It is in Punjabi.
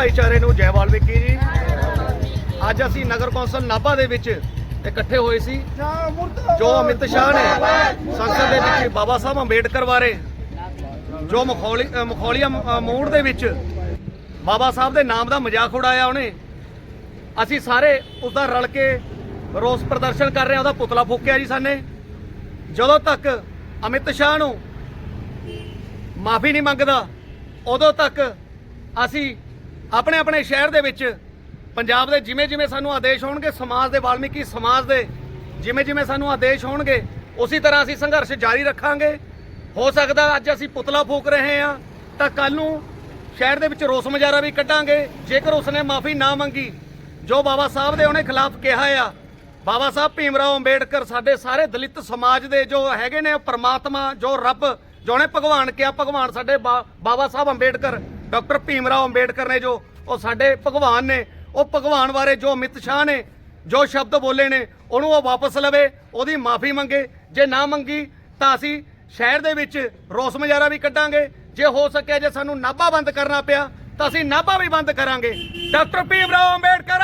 ਭਾਈਚਾਰੇ ਨੂੰ ਜੈ ਵਾਲਮੀਕੀ ਜੀ। ਅੱਜ ਅਸੀਂ ਨਗਰ ਕੌਂਸਲ ਨਾਭਾ ਦੇ ਵਿੱਚ ਇਕੱਠੇ ਹੋਏ ਸੀ। ਜੋ ਅਮਿਤ ਸ਼ਾਹ ਨੇ ਸੰਸਦ ਦੇ ਵਿੱਚ ਬਾਬਾ ਸਾਹਿਬ ਅੰਬੇਡਕਰ ਬਾਰੇ, ਜੋ ਮਖੌਲੀ ਮਖੌਲੀਆ ਮ- ਦੇ ਵਿੱਚ ਬਾਬਾ ਸਾਹਿਬ ਦੇ ਨਾਮ ਦਾ ਮਜ਼ਾਕ ਉਡਾਇਆ ਉਹਨੇ। ਅਸੀਂ ਸਾਰੇ ਉਸਦਾ ਰਲ ਕੇ ਰੋਸ ਪ੍ਰਦਰਸ਼ਨ ਕਰ ਰਹੇ ਹਾਂ, ਉਹਦਾ ਪੁਤਲਾ ਫੂਕਿਆ ਜੀ ਸਾਨੇ। ਜਦੋਂ ਤੱਕ ਅਮਿਤ ਸ਼ਾਹ ਨੂੰ ਮਾਫੀ ਨਹੀਂ ਮੰਗਦਾ, ਉਦੋਂ ਤੱਕ ਅਸੀਂ ਆਪਣੇ ਆਪਣੇ ਸ਼ਹਿਰ ਦੇ ਵਿੱਚ ਪੰਜਾਬ ਦੇ ਜਿਵੇਂ ਜਿਵੇਂ ਸਾਨੂੰ ਆਦੇਸ਼ ਹੋਣਗੇ ਸਮਾਜ ਦੇ ਵਾਲਮੀਕੀ ਸਮਾਜ ਦੇ ਜਿਵੇਂ ਜਿਵੇਂ ਸਾਨੂੰ ਆਦੇਸ਼ ਹੋਣਗੇ ਉਸੇ ਤਰ੍ਹਾਂ ਅਸੀਂ ਸੰਘਰਸ਼ ਜਾਰੀ ਰੱਖਾਂਗੇ। ਹੋ ਸਕਦਾ ਅੱਜ ਅਸੀਂ ਪੁਤਲਾ ਫੂਕ ਰਹੇ ਹਾਂ, ਤਾਂ ਕੱਲ ਨੂੰ ਸ਼ਹਿਰ ਦੇ ਵਿੱਚ ਰੋਸ ਮੁਜ਼ਾਹਰਾ ਵੀ ਕੱਢਾਂਗੇ। ਜੇਕਰ ਉਸਨੇ ਮਾਫੀ ਨਾ ਮੰਗੀ, ਜੋ ਬਾਬਾ ਸਾਹਿਬ ਦੇ ਉਹਨੇ ਖਿਲਾਫ ਕਿਹਾ ਆ, ਬਾਬਾ ਸਾਹਿਬ ਭੀਮ ਰਾਓ ਅੰਬੇਡਕਰ ਸਾਡੇ ਸਾਰੇ ਦਲਿਤ ਸਮਾਜ ਦੇ ਜੋ ਹੈਗੇ ਨੇ ਪਰਮਾਤਮਾ, ਜੋ ਰੱਬ ਜੋ ਉਹਨੇ ਭਗਵਾਨ ਕਿਹਾ ਭਗਵਾਨ ਸਾਡੇ ਬਾ- ਬਾਬਾ ਸਾਹਿਬ ਅੰਬੇਡਕਰ, ਡਾਕਟਰ ਭੀਮ ਰਾਓ ਅੰਬੇਡਕਰ ਨੇ ਜੋ, ਉਹ ਸਾਡੇ ਭਗਵਾਨ ਨੇ, ਉਹ ਭਗਵਾਨ ਬਾਰੇ ਜੋ ਅਮਿਤ ਸ਼ਾਹ ਨੇ, ਜੋ ਸ਼ਬਦ ਬੋਲੇ ਨੇ, ਉਹਨੂੰ ਉਹ ਵਾਪਸ ਲਵੇ, ਉਹਦੀ ਮਾਫੀ ਮੰਗੇ, ਜੇ ਨਾ ਮੰਗੀ ਤਾਂ ਅਸੀਂ ਸ਼ਹਿਰ ਦੇ ਵਿੱਚ ਰੋਸ ਮੁਜ਼ਾਹਰਾ ਵੀ ਕੱਢਾਂਗੇ, ਜੇ ਹੋ ਸਕਿਆ, ਜੇ ਸਾਨੂੰ ਨਾਭਾ ਬੰਦ ਕਰਨਾ ਪਿਆ, ਤਾਂ ਅਸੀਂ ਨਾਭਾ ਵੀ ਬੰਦ ਕਰਾਂਗੇ। ਡਾਕਟਰ ਭੀਮ ਰਾਓ ਅੰਬੇਡਕਰ